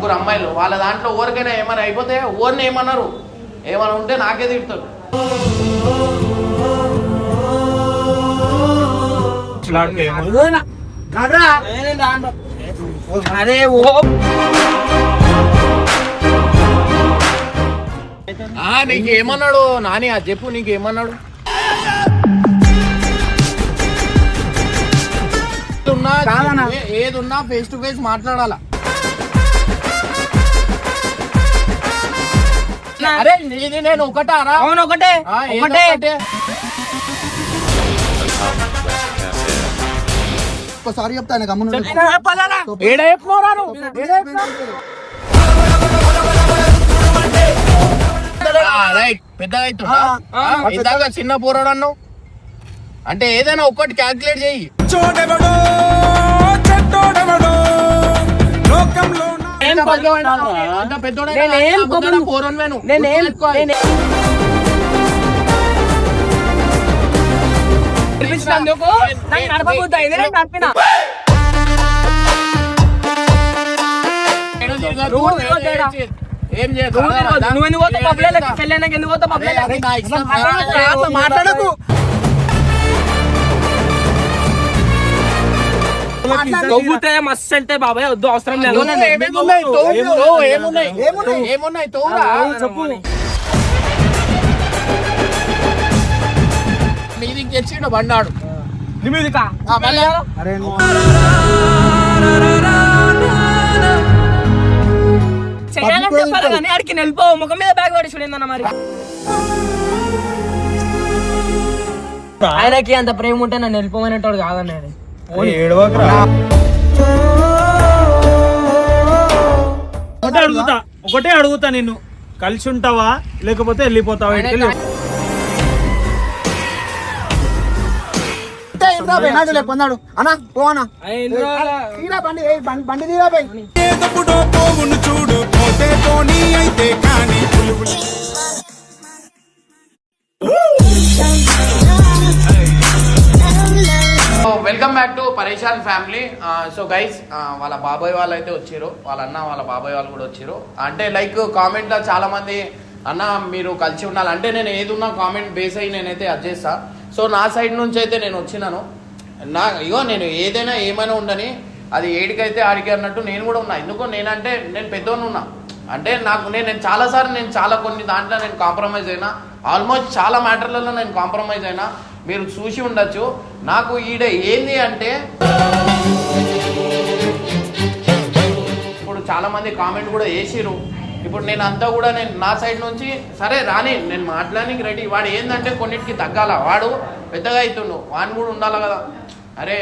ముగ్గురు అమ్మాయిలు. వాళ్ళ దాంట్లో ఎవరికైనా ఏమైనా అయిపోతే ఓర్ని ఏమన్నారు? ఏమైనా ఉంటే నాకే తిడతారు. అరే ఓ. ఆ నీకు ఏమన్నాడు నాని అది చెప్పు నీకు ఏమన్నాడు ఏదున్నా ఫేస్ టు ఫేస్ మాట్లాడాలా? అరే నేను ఒకటారా అవును ఒకటే. ఒకటే. చెప్తా ఆయన? ఏడ? ఏడ పెద్దగా చిన్న పోరాడు అన్నావు అంటే ఏదైనా ఒక్కటి క్యాల్కులేట్ చెయ్యి పిలిచినందుకు నాకు నడపబుద్ధి అయింది నేను నడిపిన. ఏం చేయదు నువ్వు ఎందుకు పోతావు? పబ్లిక్ పెళ్ళైనాక ఎందుకు పోతావు. అట్లా మాట్లాడకు. తవ్వుతే మస్తు వెళ్తే బాబాయ్ వద్దు అవసరం లేదు? చెప్పు. మీదికి తెచ్చిండు బండాడు? అరే వెళ్ళిపో ముఖం మీద బ్యాగ్ పడి చూడిందన్న మరి. ఆయనకి అంత ప్రేమ ఉంటే నన్ను వెళ్ళిపోమనేటోడు కాదన్నాడు ఒకటే అడుగుతా ఒకటే అడుగుతా నిన్ను. కలిసి ఉంటావా? లేకపోతే వెళ్ళిపోతావా? ఇంటికి వెళ్ళి? ఇంతే ఇంద్రా బై, నాడు లేకు, పొందాడు. అన్నా పో అన్నా. తీరా బండి బండి- తీరా చూడు పోతే పోనీ అయితే కానీ బ్యాక్ టు పరేషాన్ ఫ్యామిలీ సో గైస్ వాళ్ళ బాబాయ్ వాళ్ళు అయితే వచ్చారు. వాళ్ళ అన్న వాళ్ళ బాబాయ్ వాళ్ళు కూడా వచ్చారు. అంటే లైక్ కామెంట్లో చాలా మంది అన్న మీరు కలిసి ఉండాలి. అంటే నేను ఏది ఉన్నా కామెంట్ బేస్ అయ్యి నేనైతే అది చేస్తా. సో నా సైడ్ నుంచి అయితే నేను వచ్చినాను. నా ఇగో నేను ఏదైనా ఏమైనా ఉండని అది ఏడికైతే ఆడికి అన్నట్టు నేను కూడా ఉన్నా. ఎందుకో నేనంటే నేను పెద్దోని ఉన్నా. అంటే నాకు నేను నేను చాలాసార్లు నేను చాలా కొన్ని దాంట్లో నేను కాంప్రమైజ్ అయినా ఆల్మోస్ట్ చాలా మ్యాటర్లలో నేను కాంప్రమైజ్ అయినా మీరు చూసి ఉండొచ్చు. నాకు ఈడ ఏంది అంటే ఇప్పుడు చాలా మంది కామెంట్ కూడా వేసిరు ఇప్పుడు నేను అంతా కూడా నేను నా సైడ్ నుంచి సరే రాని నేను మాట్లాడానికి రెడీ వాడు ఏంటంటే కొన్నిటికి తగ్గాల. వాడు పెద్దగా అవుతుండు వాడిని కూడా ఉండాలి కదా. అరే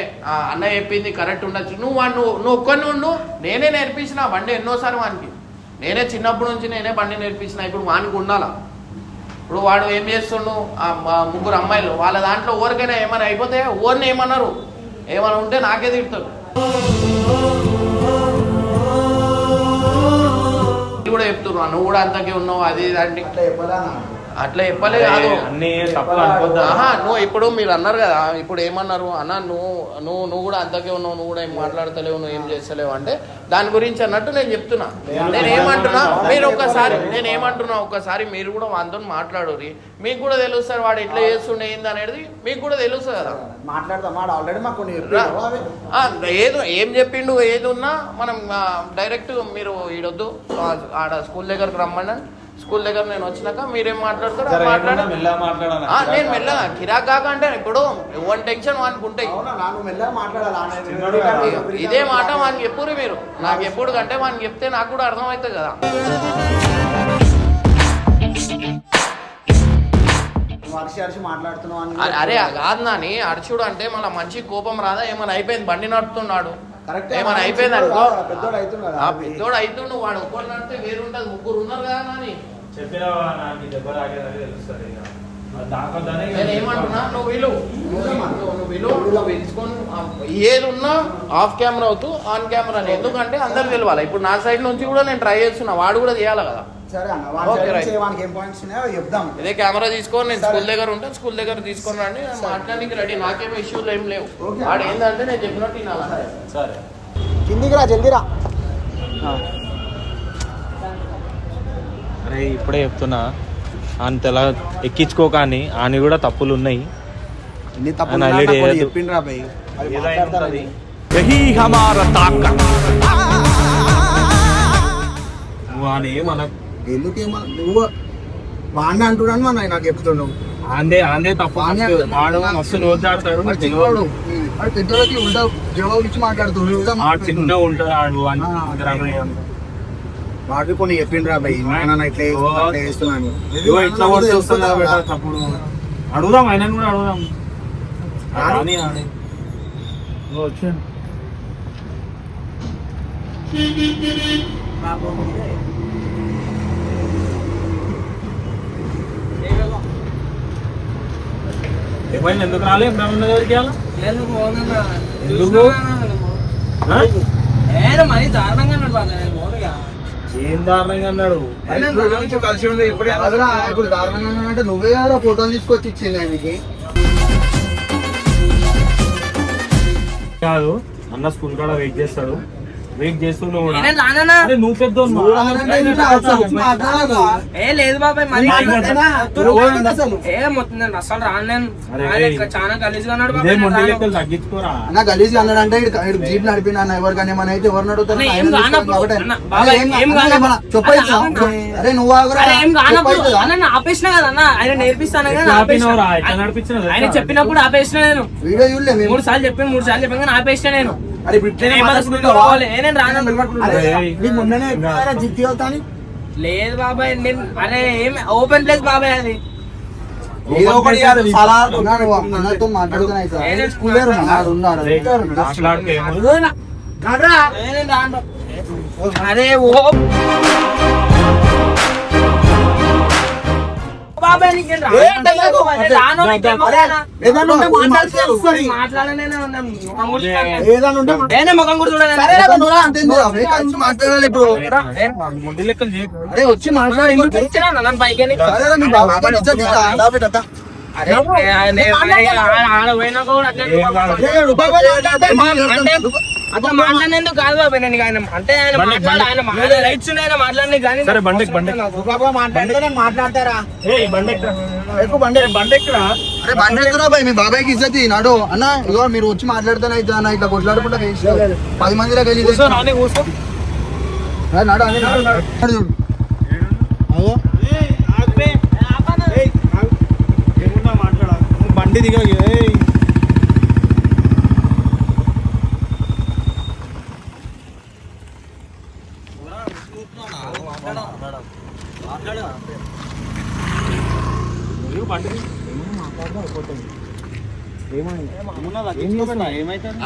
అన్న చెప్పింది కరెక్ట్ ఉండొచ్చు. నువ్వు వాడు నువ్వు నువ్వు ఒక్కరిని ఉండు. నేనే నేర్పించిన బండి ఎన్నోసారి వానికి. నేనే చిన్నప్పటి నుంచి నేనే బండి నేర్పించిన. ఇప్పుడు వానికి ఉండాలా. ఇప్పుడు వాడు ఏం చేస్తుండు? ముగ్గురు అమ్మాయిలు వాళ్ళ దాంట్లో ఎవరికైనా ఏమైనా అయిపోతే ఓర్ని ఏమన్నారు? ఏమైనా ఉంటే నాకే తిడతారు. కూడా చెప్తున్నారు నువ్వు కూడా అంతకే ఉన్నావు అది అంటే. అట్లా చెప్పాలా కాదు. అన్ని తప్పులు అనుకోద్దా? నువ్వు ఇప్పుడు మీరు అన్నారు కదా ఇప్పుడు ఏమన్నారు? అన్న నువ్వు నువ్వు నువ్వు కూడా అంతకే ఉన్నావు నువ్వు కూడా ఏం మాట్లాడతలేవు నువ్వు ఏం చేస్తలేవు అంటే దాని గురించి అన్నట్టు నేను చెప్తున్నా. నేను ఏమంటున్నా? మీరు ఒక్కసారి నేను ఏమంటున్నా? ఒక్కసారి మీరు కూడా వాంతో మాట్లాడురి. మీకు కూడా తెలుస్తుంది వాడు ఎట్లా చేస్తుండే ఏంది అనేది మీకు కూడా తెలుస్తుంది కదా. మాట్లాడదాం ఏదో ఏం చెప్పిండు ఏది ఉన్నా మనం డైరెక్ట్ మీరు ఈడొద్దు. ఆడ స్కూల్ దగ్గరకు రమ్మని స్కూల్ దగ్గర నేను వచ్చినాక మీరేం మాట్లాడతారో మాట్లాడాలి? ఆ, నేను మెల్లగా కిరాక్ కాక అంటే ఇప్పుడు వన్ టెన్షన్ వానికి ఉంటాయి ఇదే మాట వానికి ఎప్పుడు మీరు. నాకు ఎప్పుడు కంటే వానికి చెప్తే నాకు కూడా అర్థమవుతుంది కదా. అరే కాదు నాని. అర్చుడు అంటే మళ్ళీ మంచి కోపం రాదా? ఏమైనా అయిపోయింది? బండి నడుపుతున్నాడు. కరెక్ట్ ఏమైనా అయిపోయింది అనుకో. పెద్దోడు అవుతున్నాడు ఆ పెద్దోడు అవుతుండు వాడు ఒక్కడు నడితే వేరుంటది ముగ్గురు ఉన్నారు కదా నాకు దెబ్బ తాగేదని తెలుస్తుంది నేను ఏమంటున్నా నువ్వు పిలుచుకొని ఏది ఉన్నా ఆఫ్ కెమెరా అవుతూ ఆన్ కెమెరా ఎందుకంటే అందరు తెలియాలి. ఇప్పుడు నా సైడ్ నుంచి కూడా నేను ట్రై చేస్తున్నా వాడు కూడా చేయాలి కదా. ఇదే కెమెరా తీసుకొని నేను స్కూల్ దగ్గర ఉంటాను స్కూల్ దగ్గర తీసుకొని రండి మాట్లాడడానికి రెడీ నాకేం ఇష్యూలు ఏం లేవు. ఏంటంటే నేను చెప్పినట్టు సరే. కిందికి రా అరే ఇప్పుడే చెప్తున్నా. ఆయన ఎలా ఎక్కించుకోక అని ఆయన కూడా తప్పులు ఉన్నాయి. చెప్పిండ్రా నువ్వు ఆయన ఏమనకు? ఎందుకేమో నువ్వు వాడిని అంటున్నాను మన నాకు చెప్తున్నావు. ఆందే ఆందే తప్పు వాడిని వాడు మస్తు నోచాడతాడు వాడు చిన్నవాడు వాడు పెద్దోళ్ళకి ఉల్టా జవాబు ఇచ్చి మాట్లాడుతున్నాడు. చిన్న ఉంటాడు వాడికి కొన్ని చెప్పిండ్రా భయ్. నాయన ఇట్లా చేస్తున్నా, చేస్తున్నాను ఇట్లా కొట్టి వస్తుందా బేటా తప్పుడు. అడుగుదాం ఆయన కూడా అడుగుదాం. రాని. వచ్చాను ఏమైంది ఎందుకు రాలే బ్రహ్మణ దగ్గరికి వెళ్ళాలి? ఎందుకు? మరి దారుణంగా. ఏం దారుణంగా అన్నాడు? కలిసి ఉంది ఇప్పుడు ఇప్పుడు దారుణంగా అంటే నువ్వే కదా ఫోటోలు తీసుకొచ్చి ఇచ్చింది ఆయనకి. కాదు అన్న స్కూల్ కాడ వెయిట్ చేస్తాడు. వెయిట్ నువ్వు పెద్ద. ఏ లేదు బాబాయ్ మరి అసలు. ఏ మొత్తం నేను అసలు రాను నేను. అరే, ఆయన ఇంకా చాలా గలీజ్గా ఉన్నాడు ఇదే బాబాయ్ నేను మొండి రాను. లెక్కలు తగ్గించుకోరా. అన్న గలీజ్ ఈడు- ఈడు జీప్ నడిపిన ఎవరికైనా ఏమైనా అయితే కాబట్టి. అన్న, అరే, నువ్వు ఆపేసిన కదా అన్న? ఆయన నేర్పిస్తాను ఆయన చెప్పినప్పుడు ఆపేసిన నేను. వీడియో చూడలే మేము. మూడు సార్లు చెప్పాను మూడు సార్లు చెప్పాను కానీ ఆపేసిన నేను. అరే. ఏ నేను రాను. అరే, ఏయ్. నీకు మొన్ననే ఎక్కారా జిత్తి అవుతాని. లేదు బాబాయ్ నేను అరే ఏం ఓపెన్ ప్లేస్ బాబాయ్ అది. ఏదో ఒకటి కాదు, చాలా ఉన్నాడు, అన్నతో ఉన్నాడు, ఉన్నాడు. అరే ఓ బాబాయ్ లేదు. రాను అరే, అన్న. ఏదన్నా ఉంటే మాట్లాడితే వస్తుంది. మాట్లాడనే ఉన్నాను. ముఖం కూడా చూడను. ఏదన్నా ఉంటే మాట్లాడు. ఏనే ముఖం కూడా చూడను. సరే రా, నువ్వు రా, అంతే ఎందుకు? అరే, కలిసి మాట్లాడాలి ఇప్పుడు. అరే వచ్చి మాట్లాడి ఎందుకు పిలిచినా నన్ను పైకి అని? సరేరా మీ బాబు ఇజ్జత్ ఇస్తా. దా బిడ్డ, దా. మాట్లాడితే అట్లా మాట్లాడినందుకు కాదు బాబాయ్ నేను ఆయన అంటే ఆయన ఆయన రైట్స్ ఆయన మాట్లాడి. కానీ సరే బండెక్ బండెక్ రూపాయి మాట్లాడితే నేను మాట్లాడతారా? ఏ బండెక్ ఎక్కువ బండి బండెక్రా అరే బండి ఎక్కురా బాయ్ మీ బాబాయ్కి ఇజ్జత్ నాడు. అన్న ఇగో మీరు వచ్చి మాట్లాడితేనే అయితే అన్న ఇట్లా కొట్లాడుకుంటా పది వెళ్ళి నానే కూర్చో రా, నాడు అదే నాడు. నాడు చూడు బండి దిగ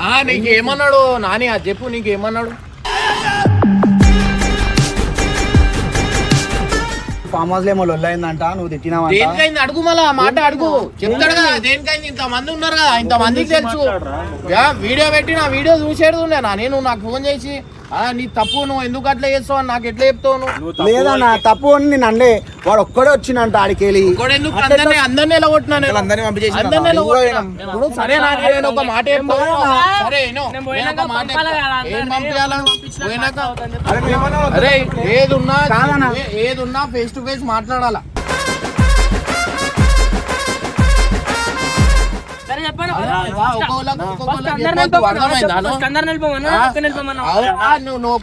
ఆ, నీకేమన్నాడు? నాని అది చెప్పు నీకేమన్నాడు? ఫామ్ హౌస్లో ఏమో లొల్లైందంట నువ్వు తిట్టినావంట. దేనికైంది? అడుగు మళ్ళా ఆ మాట అడుగు. చెప్తాడు కదా దేనికైంది? ఇంత మంది ఉన్నారు కదా ఇంత మందికి తెలుసు. యా, వీడియో పెట్టి నా వీడియో చూసేది ఉండే నా. నేను నాకు ఫోన్ చేసి నీ తప్పు నువ్వు ఎందుకు అట్లా చేస్తావు అని నాకు ఎట్లా చెప్తావు నువ్వు? లేదన్న తప్పు అని నేను అనలే వాడు ఒక్కడే వచ్చిందంట ఆడికి వెళ్ళి ఎందుకు? అందరినీ అందరినీ ఎలా కొట్టినా నేను. అందరినీ ఎలా కొట్టినా? ఇప్పుడు సరే నా నేను ఒక మాట చెప్తాను. సరే. నేను. మాట ఏం అందరినీ. పంపించాలా పోయినాక అరే ఏదున్నా ఏదున్నా ఫేస్ టు ఫేస్ మాట్లాడాలా?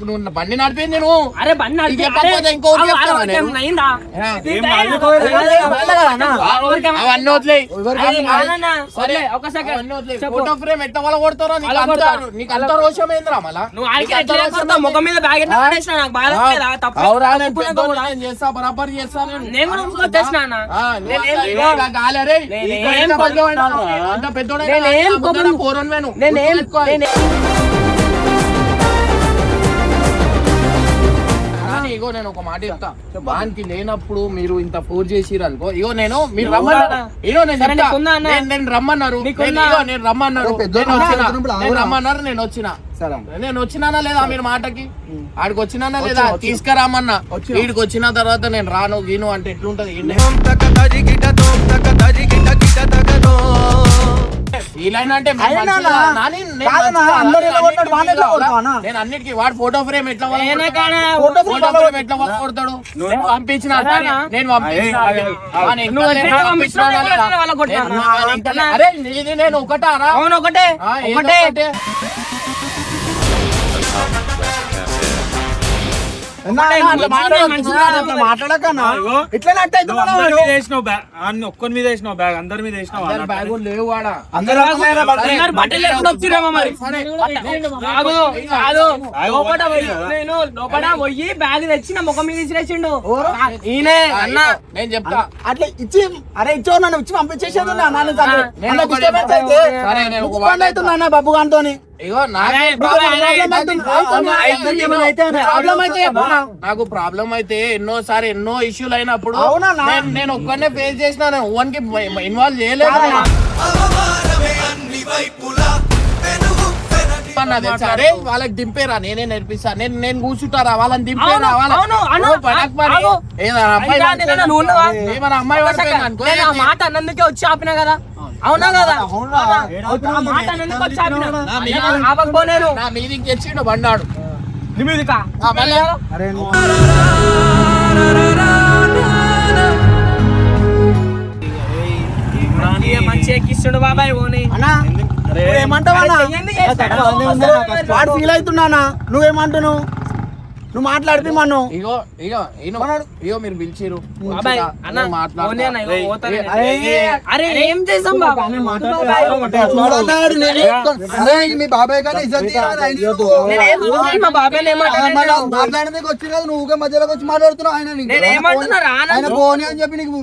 నువ్వు బండి నడిపింది నువ్వు అరే బండి నడిపి- నేను? అరే. ఆ, అవన్నీ వదిలే. ఫోటో ఫ్రేమ్ ఎట్లా వాళ్ళ కొడతారో నీకు అంత రోషం ఏందిరా మళ్ళా నువ్వు? ముఖం మీద బ్యాగ్ నాకు లేదా? తప్పు చేస్తా బరాబర్ చేస్తా. నేను కూడా పెద్దోడు? పోరను నేను. నేనేం ఇగో నేను ఒక మాట చెప్తా. వానికి లేనప్పుడు మీరు ఇంత ఫోర్ చేసిరు అనుకో ఇగో నేను మీరు రమ్మన్నారు ఇగో నేను చెప్తా. నేను- రమ్మన్నారు? నేను- రమ్మన్నారు. నేను. రమ్మన్నారు నేను వచ్చిన. సరే. నేను వచ్చినానా లేదా మీరు మాటకి? ఆడికి వచ్చినానా లేదా. తీసుకురామన్నా. వీడికి వచ్చిన తర్వాత నేను రాను గీను అంటే ఎట్లుంటది? నాని, కొడతాడు, అన్నిటికీ వాడు ఫోటో ఫ్రేమ్ ఎట్లా? ఫోటో ఫ్రేమ్ ఎట్లా వదలగొడతాడు? నేను పంపించిన? నేను అరే నేను ఒకటారా అవును ఒకటే. ఒకటే. బ్యాగ్ అన్ని ఒక్కరి మీద వేసినావు బ్యాగ్ అందరి మీద వేసినావు లేవు లోపల పోయి నేను లోపల పోయి బ్యాగ్ తెచ్చి నా ముఖం మీద విసిరేసిండు ఈయనే అన్న. నేను చెప్తా. అట్లా ఇచ్చి అరే ఇచ్చో నన్ను ఇచ్చి పంపించేసేది నాన్న బాబు గానితోని. నాకు ప్రాబ్లం అయితే- అయితే ఎన్నోసారి ఎన్నో ఇష్యూలు అయినప్పుడు? నేను- ఒక్కనే ఫేస్ చేసిన ఓన్కి ఇన్వాల్వ్ చేయలేదు? అరే వాళ్ళకి దింపేరా నేనే నేర్పిస్తా నేను నేను కూర్చుంటారా? వాళ్ళని దింపేరా? అవును, వాళ్ళ అవును, అన్న, ఓ, పడక పని. ఆగు. ఏదైనా అమ్మాయి మాట అన్నందుకే వచ్చి ఆపినా కదా. అవునా కదా? మాట నా మీదికి తెచ్చిండు బండాడు. నీ మీదికా? ఆ, మళ్ళా? అరే నువ్వు. ఇక మంచి ఎక్కిస్తుండు బాబాయ్ ఓని ఏమంటావు? వాడు ఫీల్ అవుతున్నానా? నువ్వేమంటున్నావు? నువ్వు మాట్లాడితే మనం ఇగో ఇగో ఇగో మీరు పిలిచిరు ఏం చేసాం మీ బాబాయ్ కానీ మాట్లాడడానికి వచ్చి కదా నువ్వు మధ్యలోకి వచ్చి మాట్లాడుతున్నావు. ఆయన పోనీ అని చెప్పి నీకు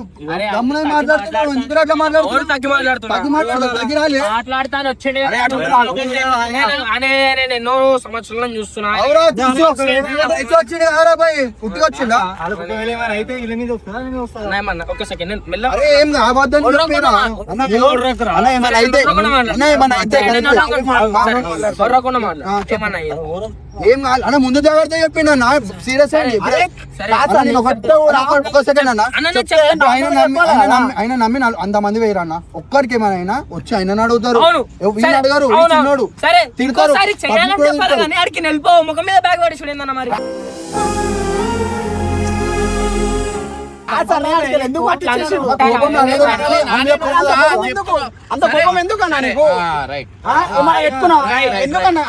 గమ్మున మాట్లాడుతున్నావు. ఎందుకు అట్లా మాట్లాడుతున్నావు? తగ్గి మాట్లాడుతున్నా. తగ్గి మాట్లాడు తగ్గి రాలే. మాట్లాడతాను వచ్చిండు. అనే నేను ఎన్నో సంవత్సరాల నుంచి చూస్తున్నా బాయ్ వచ్చిందా ఏమన్నా ఒక సెకండ్ నేను మెల్ల అరే ఏం కాదు అన్న ముందు జాగ్రత్త చెప్పిండు అన్న సీరియస్ అండి సరే. అన్న, నేను ఒకటే ఒక- ఒక సెకండ్ అన్న. ఆయన నమ్మి నాలుగు- అంతమంది వేయరు అన్న. ఒక్కరికి ఏమైనా వచ్చి ఆయన అడుగుతారు. అడగారు తిడతారు. వెళ్ళిపో ముఖం మీద బ్యాగ్ పడి చూడిందన్న మరి. అంత కోపం ఎందుకు? అన్న నీకు? ఎందుకన్నా?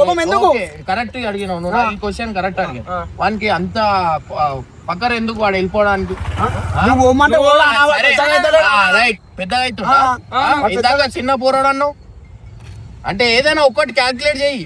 కోపం ఎందుకు? కరెక్ట్ అడిగినావు. నువ్వు ఈ క్వశ్చన్ కరెక్ట్ అడిగావు వానికి అంత పక్కన ఎందుకు వాడు వెళ్ళిపోవడానికి? పెద్దగా అవుతాడు. రైట్ పెద్దగా అవుతుందా చిన్న పోరాడు అన్నావు? అంటే ఏదైనా ఒక్కటి క్యాల్కులేట్ చెయ్యి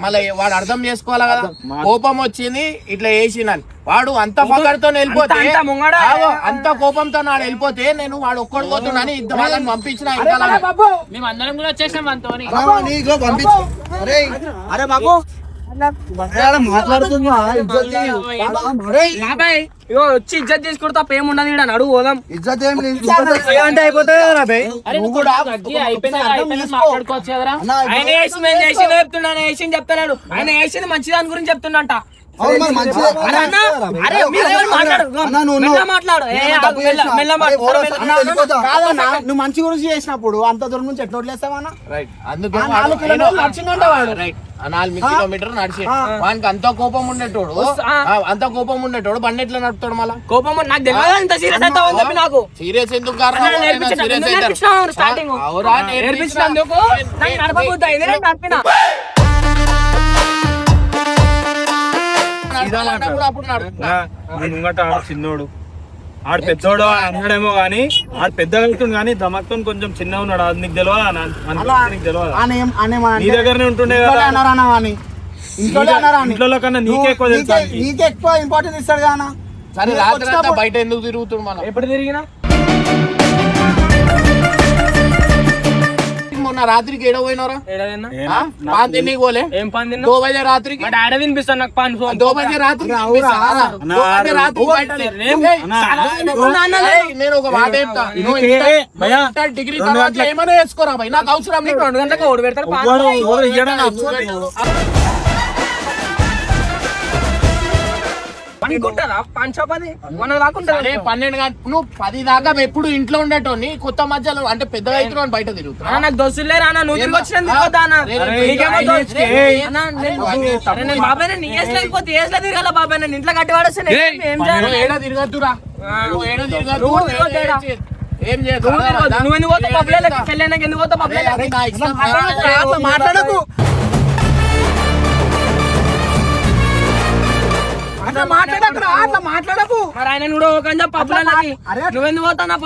మళ్ళీ వాడు అర్థం చేసుకోవాలి కదా? కోపం వచ్చింది ఇట్లా వేసినని వాడు అంత పగడితో వెళ్ళిపోతే అంత ముంగడా? ఆగో, అంత కోపంతో నాడు వెళ్ళిపోతే నేను వాడు ఒక్కడు పోతున్నాని ఇద్దరు వాళ్ళని పంపించిన అరే బాబు! ఇగో వచ్చి ఇజ్జత్ తీసుకుంటే తప్ప ఏముండదు ఇక్కడ అడుగు పోదాం. ఇజ్జత్ అంటే అయిపోతుంది ఆయన వేసింది నేను చేసింది చెప్తున్నా ఆయన వేసింది చెప్తున్నాడు ఆయన వేసింది మంచి దాని గురించి చెప్తున్నంట నువ్వు మంచి గురించి చేసినప్పుడు అంత దూరం నుంచి ఎట్లా వదిలేస్తావన్నా రైట్ అందుకే ఆ నాలుగు కిలోమీటర్లు వాడు. కిలోమీటర్ నడిచి. వానికి అంత కోపం ఉండేటోడు. అంత కోపం ఉండేటోడు. బండి ఎట్లా నడుపుతాడు మళ్ళా? కోపం నాకు తెలియదు ఇంత సీరియస్ నాకు. సీరియస్ ఎందుకు అన్న, నేర్పించిన- నువ్వు ముంగట ఆడు చిన్నోడు. ఆడు పెద్దోడు అన్నాడేమో గానీ ఆడు పెద్దగా అవుతుంది కానీ దమక్తో కొంచెం చిన్నగా ఉన్నాడు. అది నీకు తెలియదా నా- దగ్గరనే ఉంటుండే. ఇంట్లో కన్నా నీకే ఎక్కువ నీకే- ఎక్కువ ఇంపార్టెన్స్ ఇస్తాడు. సరే రాత్రి బయట ఎందుకు తిరుగుతుంది మనం? ఎప్పుడు తిరిగినా? మొన్న రాత్రికి ఏడో? ఆ? పాన్ తిన్నీకి పోలే. ఏం పని తిన్నావు? దో బజే రాత్రికి. మా డాడీ వినిపిస్తాను నాకు పని ఫోన్. దో బజే తిను. ఏయ్, నేను ఒక మాట చెప్తా. డిగ్రీ తర్వాత ఏమైనా వేసుకోరా నాకు అవసరం లేదు. రెండు గంటలకు ఓడి పెడతారు పన్నెండు నువ్వు పది దాకా ఎప్పుడు ఇంట్లో ఉండేటోని కొత్త మధ్యలో అంటే పెద్దగా అవుతున్నావు బయట తిరుగుతున్నా నాకు దోస్తులు అన్న? నువ్వు తిరిగి బాబాయ్ నీ తిరగాల బాబాయ్ నేను ఇంట్లో కట్టి ఏం- నువ్వు ఏడ తిరగద్దురా. ఏం ఎందుకు పోతావు? పబ్లిక్ పెళ్ళైనాక ఎందుకు పోతావు? పబ్లిక్ మాట్లాడకు. అట్లా మాట్లాడకు అట్లా మాట్లాడకు మరి ఆయన కూడా ఒక పబ్బులకి పోతావు నా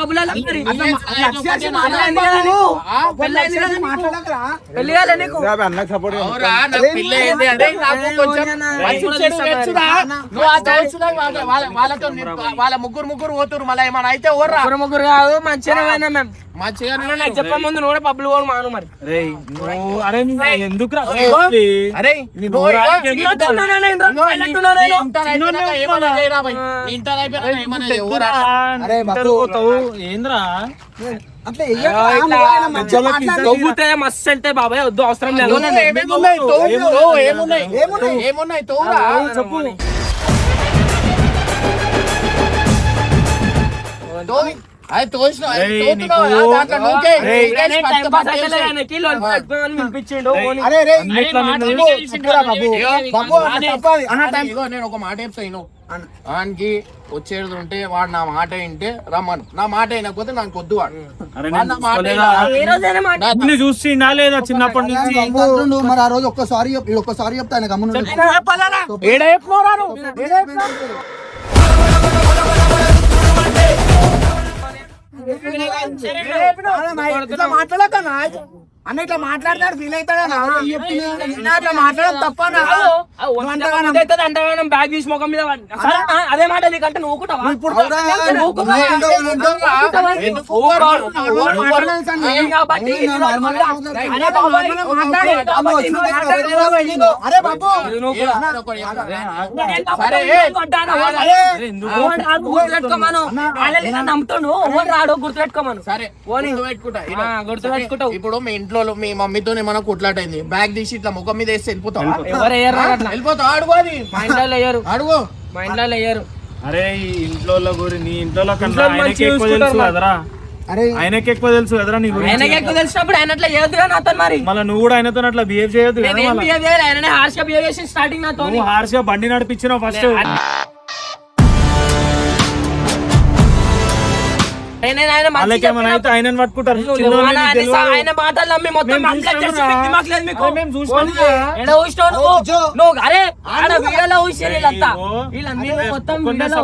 వాళ్ళ- వాళ్ళ- వాళ్ళతో ని- వాళ్ళ ముగ్గురు ముగ్గురు పోతురు మళ్ళీ ఏమైనా అయితే ఓర్రా ముగ్గురు కాదు మంచిగా మేము చెప్పే ముందు నువ్వు పబ్బులు పోను మాను మరి. అరే ఎందుకు అరే ఏంద్రా? మస్తు బాబాయ్ వద్దు అవసరం లేదు. ఏమున్నాయి, చెప్పు. ఆయనకి నేను ఒక మాట. వానికి వచ్చేది ఉంటే వాడు నా మాట వింటే రమ్మను నా మాట వినకపోతే నాకు వద్దు వాడు చూసిండా లేదా చిన్నప్పటి నుంచి మరి ఆ రోజు ఒక్కసారి ఒక్కసారి చెప్తా ఆయన గమ్మున ఉండు. అన్న ఇట్లా మాట్లాడతాడు ఫీల్ ఇట్లా మాట్లాడడం తప్పనా అంతగానం బ్యాగ్ తీసి ముఖం మీద అదే మాట నీకంటే కూడా ఇప్పుడు అరే బాబు గుర్తుపెట్టుకోమను ఓన్ రాడు గుర్తుపెట్టుకోమను సరే గుర్తు పెట్టుకుంటావు. ఇప్పుడు మీ ఇంట్లో మీ మమ్మీతో ఏమైనా కొట్లాటైంది. బ్యాగ్ తీసి ఇట్లా ముఖం మీద వేసి వెళ్ళిపోతావా? ఎవరు వేయరు నాకు అట్లా? వెళ్ళిపోతావు? అడుగు అది. మా ఇంట్లో వేయరు అడుగు మా ఇంట్లో వేయరు అరే ఈ ఇంట్లో గురి నీ ఇంట్లో కన్నా ఇంట్లో ఆయనకి మంచిగా ఎక్కువ చూసుకుంటారు తెలుసు మరి. కదరా? అరే. ఆయనకి ఎక్కువ తెలుసు కదరా నీ గురించి? ఆయనకి ఎక్కువ తెలిసినప్పుడు ఆయన అట్లా చేయొద్దుగా నాతో మరి. మళ్ళీ నువ్వు కూడా ఆయనతో అట్లా బిహేవ్ చేయొద్దు కదా నేను ఏం మళ్ళా. బిహేవ్ చేయాలి ఆయననే హార్ష్గా బిహేవ్ చేసి స్టార్టింగ్ నాతో నువ్వు హార్ష్గా బండి నడిపించినావు ఫస్ట్ ఆయనని పట్టుకుంటారు. ఆయన- మాటలు నమ్మి మొత్తం. అరే ఆడ వీడియోలో వీళ్ళంతా. మొత్తం వీడియోలో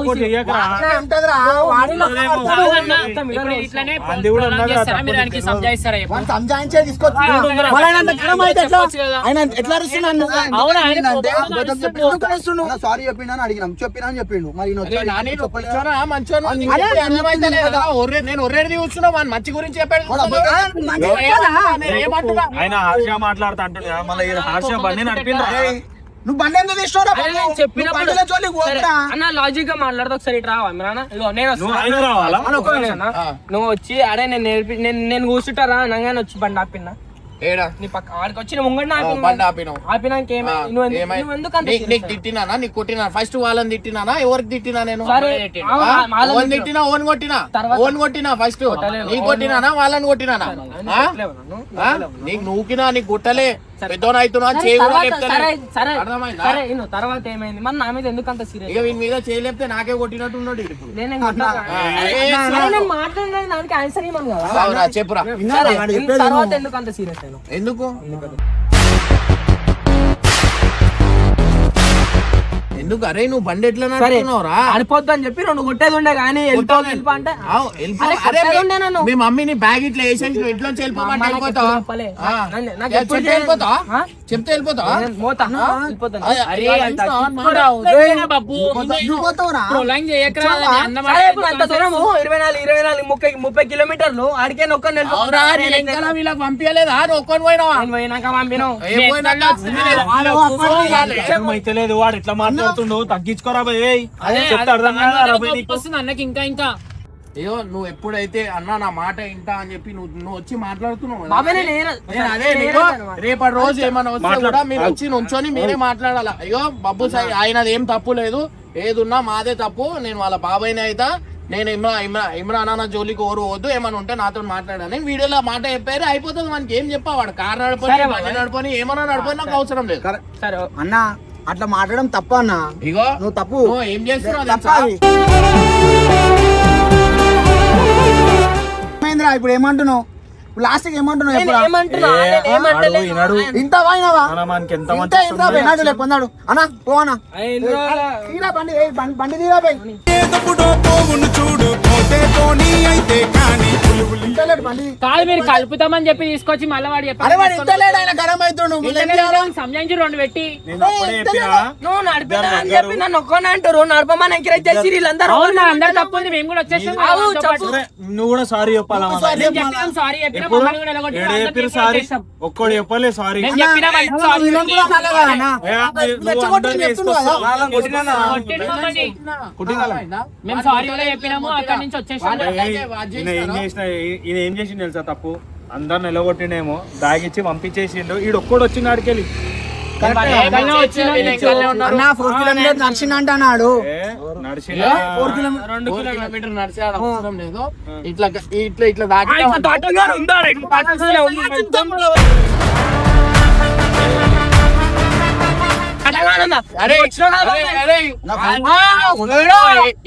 సారీ చెప్పిండు అని అడిగినాం. చెప్పినా అని చెప్పిండు. మరి ఈయన ఒర్రే- నేను ఒర్రేది కూర్చున్నా వాని మంచి గురించి చెప్పాడు? ఆయన హార్ష్ మాట్లాడుతా కదా, మళ్ళీ హార్ష్ బండి నడిపిండ్రా నువ్వు బండి ఎందుకు పోకురా. అన్న లాజిక్గా మాట్లాడతా ఒకసారి ఇటు రావా నేను నువ్వు వచ్చి అరే నేను నేర్పి నేను నేను కూర్చుంటారా అనగానే వచ్చి బండి ఆపిన్నా ఏడా? నీ పక్క ఆడికి వచ్చి నువ్వు ముంగడిని ఆ, ఆపిన బండి ఆపినావు. ఆపినాక ఏమైంది నువ్వు ఎందుకు- ఏమై- నువ్వు ఎందుకు అంత నీకు- తిట్టినానా నీకు కొట్టినా? ఫస్ట్ వాళ్ళని తిట్టినానా ఎవరికి తిట్టినా నేను? సరే, ఆ? ఆ, వాళ్ళని ఓన్ తిట్టినా. ఓన్ కొట్టినా? తర్వాత- ఓన్ కొట్టినా ఫస్ట్ నీ కొట్టినానా వాళ్ళని కొట్టినానా ఆ? కొట్టలేవా నన్ను? ఆ? నీకు నూకినా నీకు గుట్టలే పెద్దోని అవుతున్నా సరే, తర్వాత- లేపుతలే. సరే సరే. అర్థమైందా? సరే ఇను తర్వాత ఏమైంది? మరి నా మీద ఎందుకు అంత సీరియస్? ఇక వీని మీద చేయలేపితే నాకే కొట్టినట్టు ఉన్నాడు ఇప్పుడు. మాట్లాడిన దానికి ఆన్సర్ ఇవ్వను కదా. చెప్పురా. తర్వాత ఎందుకు అంత సీరియస్ ఎందుకు? ఎందుకు? అరే నువ్వు బండి ఎట్లా నడుపుతున్నావురా? అడిపోద్దు అని చెప్పి రెండు కొట్టేది ఉండే కానీ వెళ్ళిపో అంటే మీ- మమ్మీని బ్యాగ్ ఇట్లా వేసేసి నువ్వు ఇంట్లో వెళ్ళిపోమంటే వెళ్ళిపోతావా? చెప్తే వెళ్ళిపోతావా? వెళ్ళిపోతావా. నువ్వు ఇరవై నాలుగు ఇరవై నాలుగు ముప్పై ముప్పై కిలోమీటర్లు ఇంకా వీళ్ళకి పంపించలేదా? నువ్వు ఒక్కని పోయినావా? పోయినాక పంపినాం. ఏం పోయినాక అయితే లేదు మాట్లాడుతుండు తగ్గించుకోరా. చెప్తే అర్థం? అన్నకి ఇంకా ఇంకా. అయ్యో నువ్వు ఎప్పుడైతే అన్నా నా మాట ఇంటా అని చెప్పి నువ్వు నువ్వు వచ్చి మాట్లాడుతున్నావు రేపటి రోజు ఏమైనా వస్తే. కూడా మీరు వచ్చి నుంచొని మీరే మాట్లాడాలా? అయ్యో బబ్బు సాయి ఆయనది ఏం తప్పు లేదు. ఏదున్నా మాదే తప్పు. నేను వాళ్ళ బాబాయ్ని అయితే. నేను ఇమ్రా ఇమ్రా ఇమ్రాన్ అన్న జోలికి ఓరు వద్దు. ఏమైనా ఉంటే నాతో మాట్లాడని వీడియోలో మాట చెప్పారు అయిపోతుంది మనకి. ఏం చెప్పా వాడు కార్ నడపని బండి నడపని ఏమన్నా నడపని నాకు అవసరం లేదు. సరే అన్న అట్లా మాట్లాడడం తప్ప అన్న. ఇగో నువ్వు తప్పు. ఏం చేస్తున్నావు ఇప్పుడు ఏమంటున్నావు? లాస్ట్ ఏమంటున్నావు ఎప్పుడు. ఇంత వాయినవా ఎంత ఇంత మంచి ఇంత పెనాడు లేకొన్నాడు అన్న పో అన్న. ఐదు తీరా బండి ఏయ్, బండి- బండి తీరా పోయి. ఏదప్పుడో పోవును చూడు పోతే పోనీ అయితే కానీ ఇంత లేడు బండి. కాదు మీరు కలుపుతామని చెప్పి తీసుకొచ్చి మళ్ళీ వాడు చెప్పాడు. అరే వాడు ఇంత లేడు ఆయన గరం అవుతుండు సంజాయించి రెండు పెట్టి. నేను అప్పుడే చెప్పినా? నువ్వు నడిపినా అని చెప్పి నన్ను ఒక్కనే అంటారు. నడపమని ఎంకరేజ్ చేసి వీళ్ళందరూ అవును అందరు తప్పు ఉంది. మేము కూడా వచ్చేసాం. సరే, నువ్వు కూడా సారీ చెప్పాలా చెప్పినాం సారీ చెప్పినా. ఎప్పుడు? సారీ. ఒక్కడు చెప్పలే సారీ. ఏ. మేము సారీ చెప్పినాము అక్కడి నుంచి వచ్చేసాం. చేసిండు తెలుసా తప్పు? అందరు నిలగొట్టినేమో దాగిచ్చి పంపించేసిండు. ఈడు ఒక్కడు వచ్చిన ఆడికెళ్ళి అన్న ఫోర్ కిలోమీటర్ నడిచిందంట అన్నాడు ఫోర్ కిలోమీటర్ నడిచే అవసరం లేదు. ఇట్లా ఇట్లా ఇట్లా అరే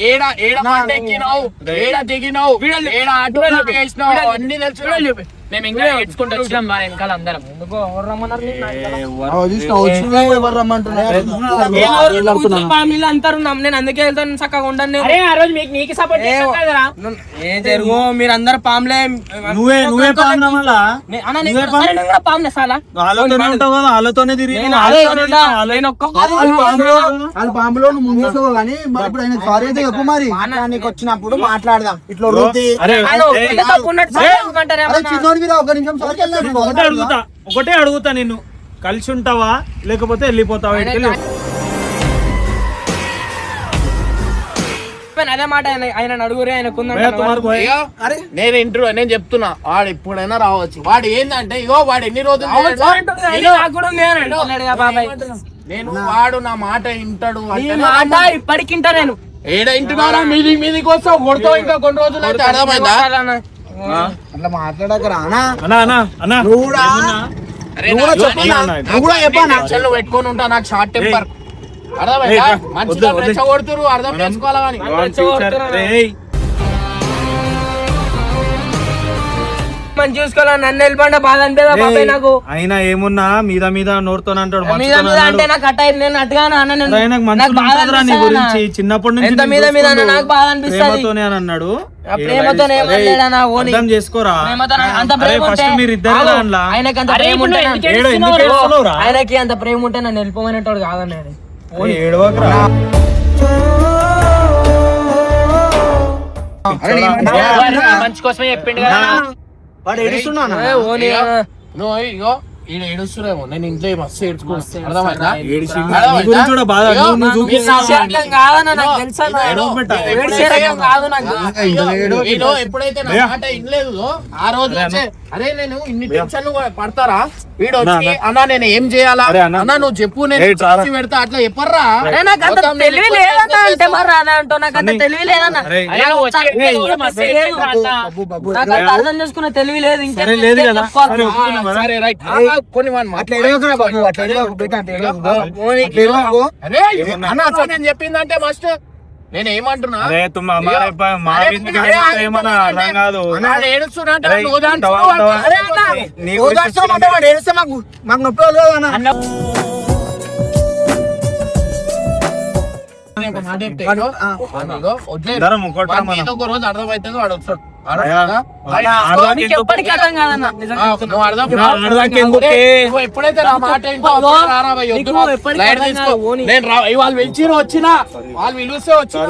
ఏడ ఏడ ఎక్కినావు ఏడ దిగినావు? ఏడ ఆటో వేసినావు? అన్ని తెలుసు. మేము ఇంకా ఏడ్చుకుంటూ వచ్చినాం మా వెనకాల అందరం. ఎవరు రమ్మంటున్నారు? ఫ్యామిలీ అంటారు నమ్మ- నేను అందుకే వెళ్తాను? చక్కగా ఉండను. నేను. అరే ఆ రోజు మీకు నీకు సపోర్ట్ చేసాం కదరా ఏ జరుగు? మీరు అందరు పాములే నువ్వే నువ్వే మళ్ళా కూడా- పాములే సాలా? ఉంటావు కదా వాళ్ళతోనే తిరిగి నేను ఒక్క వాళ్ళు ముందేసావు కానీ మరి ఇప్పుడు ఆయన సారీ అయితే చెప్పు మరి. మాట్లాడానికి వచ్చినప్పుడు మాట్లాడదాం. ఇట్లా సార్ మీద ఒక నిమిషం సారీ. ఒకటే అడుగుతా. ఒకటే అడుగుతా. నిన్ను. కలిసి ఉంటావా? లేకపోతే వెళ్ళిపోతావా. అదే మాట ఆయన అడుగురే నేను ఇంటర్ నేను చెప్తున్నా. వాడు ఎప్పుడైనా రావచ్చు. వాడు ఏందంటే ఇగో వాడు ఎన్ని రోజులు నేను వాడు నా మాట వింటాడు. ఇప్పటికింటా నేను. ఏడ ఇంటున్నారా మీది మీదికి వస్తావు కొడతావు ఇంకా కొన్ని రోజులు అయితే అర్థమైందా? అట్లా అన్నా అన్నా నువ్వు కూడా నువ్వు కూడా నువ్వు కూడా. టెన్షన్లు పెట్టుకొని ఉంటా నాకు షార్ట్ టెంపర్. అర్థమైందా? మంచిగా. రెచ్చగొడుతురు అర్థం చేసుకోవాలా కానీ. వాడి ఫ్యూచర్ ఏయ్, మనం చూసుకోవాలి? నన్ను వెళ్ళిపోండి బాధ అనిపిదా బాబాయ్ నాకు? అయినా ఏమున్నా? మీద మీద నోడుతోనే అంటాడు మీద మీద అంటే. నాకు అట్ట నేను అట్టుగాను అన్న నేను ఆయనకు నాకు బాధ గురించి. చిన్నప్పటి నుంచి మీద మీద నాకు బాధ అనిపిస్తది. అని అన్నాడు. అర్థం చేసుకోరా? ఆయనకి అంత ప్రేమ ఉంటే నన్ను- వెళ్ళిపోమనేటోడు కాదన్నాడు. ఏడవకురా. మంచి కోసమే చెప్పిండు కదా. వాడు ఏడుస్తున్నా అన్న. ఏ, ఓని ఇగో, నువ్వు ఇగో నేను ఇంట్లో మస్తు అర్థమైందా? ఎప్పుడైతే నా. మాట ఇనలేదు ఆ రోజు అరే నేను ఇన్ని పడతారా? వీడు అన్నా, వచ్చి అన్నా. నేను ఏం చేయాలా? అన్నా. నువ్వు చెప్పు నేను పెడతా అట్లా చెప్పర్రా? తెలివి లేదన్న. అంటే మరి నాకు అంత. తెలివి లేదన్న. అర్థం చేసుకునే తెలివి లేదు ఇంకా కొన్ని నేను చెప్పిందంటే మస్ట్ నేను ఏమంటున్నా? మాకు నొప్పి అన్న. ఒక మాట చెప్తే రోజు అర్థమవుతుంది వాడు వస్తాడు. ఎప్పుడైతే నా మాట వాళ్ళు వచ్చినా వాళ్ళు పిలిస్తే వచ్చినా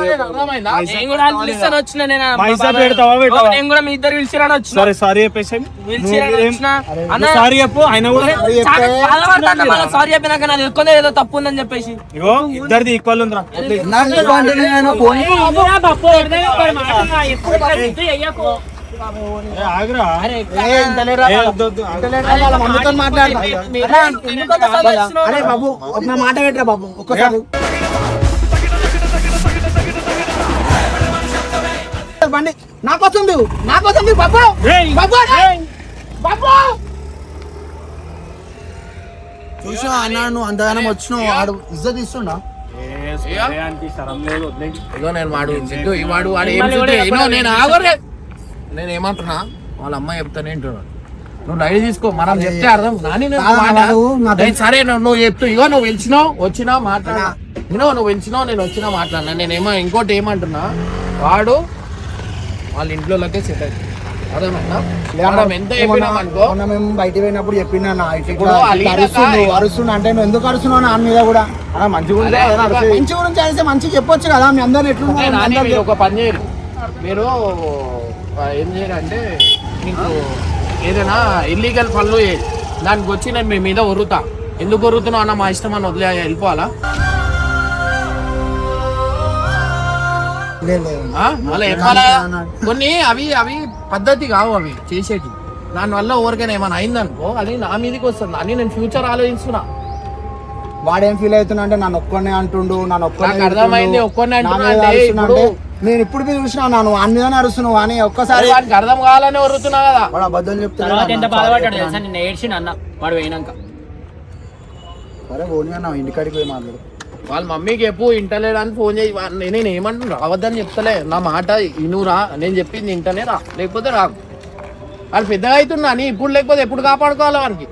మా ఇద్దరు పిలిచిరాడు వచ్చిన. సరే సారీ చెప్పేసి. సారీ చెప్పు ఆయన కూడా సారీ చెప్పినాక నాది ఎక్కువ ఏదో తప్పు ఉందని చెప్పేసి. ఇగో ఇద్దరిది ఈక్వల్ ఉందిరా. బాబు? అరే బాబు ఒక నా మాట పెట్టరా బాబు? ఒక్కసారి బండి నాకొస్తుంది నాకొస్తుంది బాబు ఏయ్, బాబు బాబు. చూసా అన్న నువ్వు అంతగానం వచ్చినావు. సరం లేదు, వదిలేయ్. ఇగో నేను వాడు సిద్ధు ఈ వాడు వాడు ఏం ఇనో నేను ఆగరే నేను ఏమంటున్నా వాళ్ళ అమ్మాయి చెప్తానే వింటున్నాడు నువ్వు లైట్ తీసుకో మనం చెప్తే అర్థం. నాని నేను నేను సరే నువ్వు చెప్తూ ఇగో నువ్వు పిలిచినావు వచ్చినా మాట్లాడా. వినో నువ్వు పిలిచినావు నేను వచ్చినా మాట్లాడినా. నేనేమో ఇంకోటి ఏమంటున్నా వాడు వాళ్ళ ఇంట్లోకే సెట్ అవుతుంది మేము పోయినప్పుడు చెప్పినా అరుస్తుండు అంటే నువ్వు ఎందుకు అరుస్తున్నావు మీద కూడా? కదా, అరిసేయ్. మంచి గురించి అరిస్తే మంచి చెప్పొచ్చు కదా మీ అందరు ఎట్లున్నారు? నాని ఒక పని చేయరు మీరు ఏం చేయాలంటే మీకు ఏదైనా ఇల్లీగల్ పనులు దానికి వచ్చి నేను మీ మీద ఒరుతా ఎందుకు ఒరుతున్నావు అన్న మా ఇష్టం అని వదిలే వెళ్ళిపోవాలా? మళ్ళీ చెప్పాలా? కొన్ని అవి అవి పద్ధతి కావు అవి చేసేటి దానివల్ల ఎవరికైనా ఏమైనా అయిందనుకో అది నా మీదకి వస్తుంది. అని నేను ఫ్యూచర్ ఆలోచిస్తున్నా. వాడేం ఫీల్ అవుతున్నా అంటే నన్ను ఒక్కనే అంటుండు నన్ను ఒక్కనే నాకు అర్థమైంది, ఒక్కనే అంటున్నా అంటే నేను ఇప్పుడు మీద చూసినా నన్ను అన్ని అరుస్తున్నావు అని ఒక్కసారి అర్థం కావాలని ఒరుతున్నా కదా. వాడు అబద్ధాలు తర్వాత ఎంత బాధపడ్డాడు తెలుసా? నిన్న ఏడ్చిండు అన్న వాడు పోయినాక. సరే పోనీ అన్న ఇంటికాడికి పోయి మాట్లాడు. వాళ్ళ మమ్మీకి చెప్పు ఇంటలేడని ఫోన్ చేయి. వా- నేను నేను ఏమంటున్నా? రావద్దని చెప్తలే నా మాట ఇనురా. నేను చెప్పింది ఇంటనే రా లేకపోతే రాకు. వాళ్ళు పెద్దగా అవుతున్నా అని ఇప్పుడు లేకపోతే ఎప్పుడు కాపాడుకోవాలి వానికి?